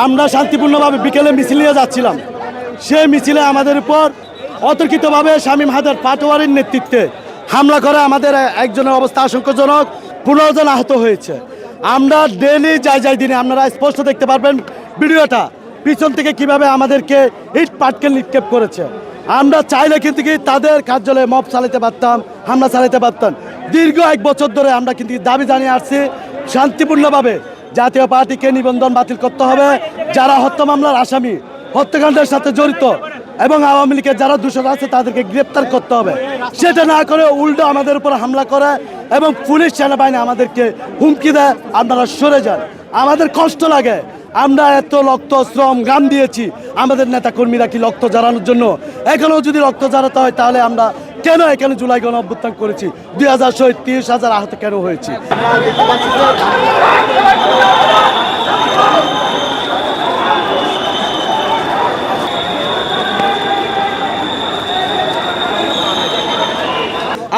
আমরা শান্তিপূর্ণভাবে বিকেলে মিছিল নিয়ে যাচ্ছিলাম। সেই মিছিলে আমাদের উপর অতর্কিতভাবে শামীম হায়দার পাটোয়ারির নেতৃত্বে হামলা করে আমাদের একজনের অবস্থা আশঙ্কাজনক, পনেরো জন আহত হয়েছে। আমরা ডেলি যাই যাই দিনে আপনারা স্পষ্ট দেখতে পারবেন ভিডিওটা, পিছন থেকে কীভাবে আমাদেরকে ইট পাটকে নিক্ষেপ করেছে। আমরা চাইলে কিন্তু কি তাদের কার্যালয়ে মব চালাতে পারতাম, হামলা চালাতে পারতাম। দীর্ঘ এক বছর ধরে আমরা কিন্তু দাবি জানিয়ে আসছি, শান্তিপূর্ণভাবে জাতীয় পার্টিকে নিবন্ধন বাতিল করতে হবে। যারা হত্যা মামলার আসামি, হত্যাকাণ্ডের সাথে জড়িত এবং আওয়ামী লীগের যারা দূষণ আছে, তাদেরকে গ্রেপ্তার করতে হবে। সেটা না করে উল্টো আমাদের উপর হামলা করে এবং পুলিশ সেনাবাহিনী আমাদেরকে হুমকি দেয়, আপনারা সরে যান। আমাদের কষ্ট লাগে। আমরা এত রক্ত, শ্রম গান দিয়েছি। আমাদের নেতা কর্মীরা কি রক্ত জারানোর জন্য? এখনও যদি রক্ত জারাতে হয়, তাহলে আমরা কেন এখানে জুলাই গণ অভ্যুত্থান করেছি? দুই হাজার শহীদ, তিরিশ হাজার আহত কেন হয়েছি?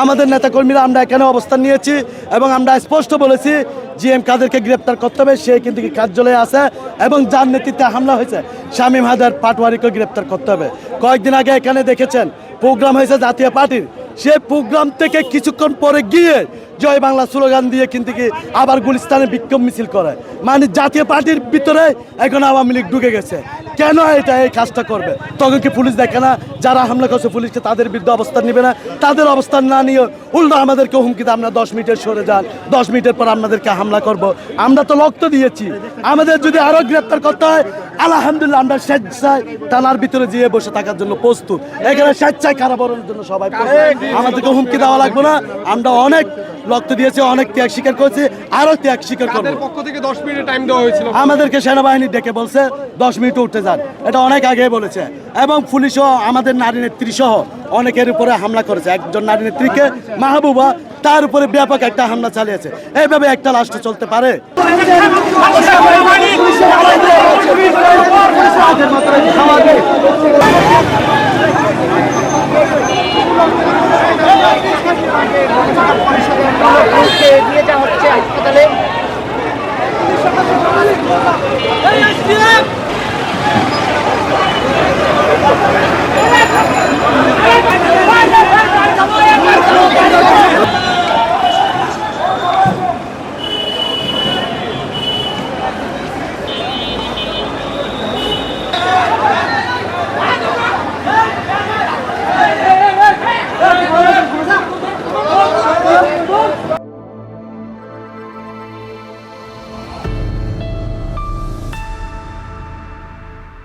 আমাদের নেতাকর্মীরা আমরা এখানে অবস্থান নিয়েছি এবং আমরা স্পষ্ট বলেছি জি এম কাদেরকে গ্রেপ্তার করতে হবে, সে কিন্তু কার্যালয়ে আছে এবং যার নেতৃত্বে হামলা হয়েছে, শামীম হায়দার পাটওয়ারিকে গ্রেপ্তার করতে হবে। কয়েকদিন আগে এখানে দেখেছেন, প্রোগ্রাম হয়েছে জাতীয় পার্টির সে প্রোগ্রাম থেকে কিছুক্ষণ পরে গিয়ে জয় বাংলা স্লোগান দিয়ে কিন্তু কি আবার গুলিস্তানে বিক্ষোভ মিছিল করে। মানে জাতীয় পার্টির ভিতরে এখন আওয়ামী লীগ ঢুকে গেছে। কেন এটা এই কাজটা করবে? তখন কি পুলিশ দেখে না? যারা হামলা করছে পুলিশকে তাদের বিরুদ্ধে অবস্থান নেবে না? তাদের অবস্থান না নিয়ে উল্টো আমাদেরকে হুমকি দেয়, আমরা দশ মিনিটের সরে যান। দশ মিনিটের পর আপনাদেরকে হামলা করব। আমরা তো রক্ত দিয়েছি। আমাদের যদি আরও গ্রেপ্তার করতে হয় আলহামদুলিল্লাহ আমরা স্বেচ্ছায় টানার ভিতরে যেয়ে বসে থাকার জন্য প্রস্তুত। এখানে স্বেচ্ছায় কারাবরণের জন্য সবাই আমাদেরকে হুমকি দেওয়া লাগবে না। আমরা অনেক রক্ত দিয়েছি অনেক ত্যাগ স্বীকার করেছি আরও ত্যাগ স্বীকার করব। পক্ষ থেকে দশ মিনিট টাইম দেওয়া হয়েছিল। আমাদেরকে সেনাবাহিনী ডেকে বলছে দশ মিনিট উঠতে যান। এটা অনেক আগে বলেছে। এবং পুলিশও আমাদের নারী নেত্রী সহ অনেকের উপরে হামলা করেছে। একজন নারী নেত্রীকে মাহবুবা তার উপরে ব্যাপক একটা হামলা চালিয়েছে। এইভাবে একটা রাষ্ট্র চলতে পারে? নিয়ে হচ্ছে হাসপাতালে।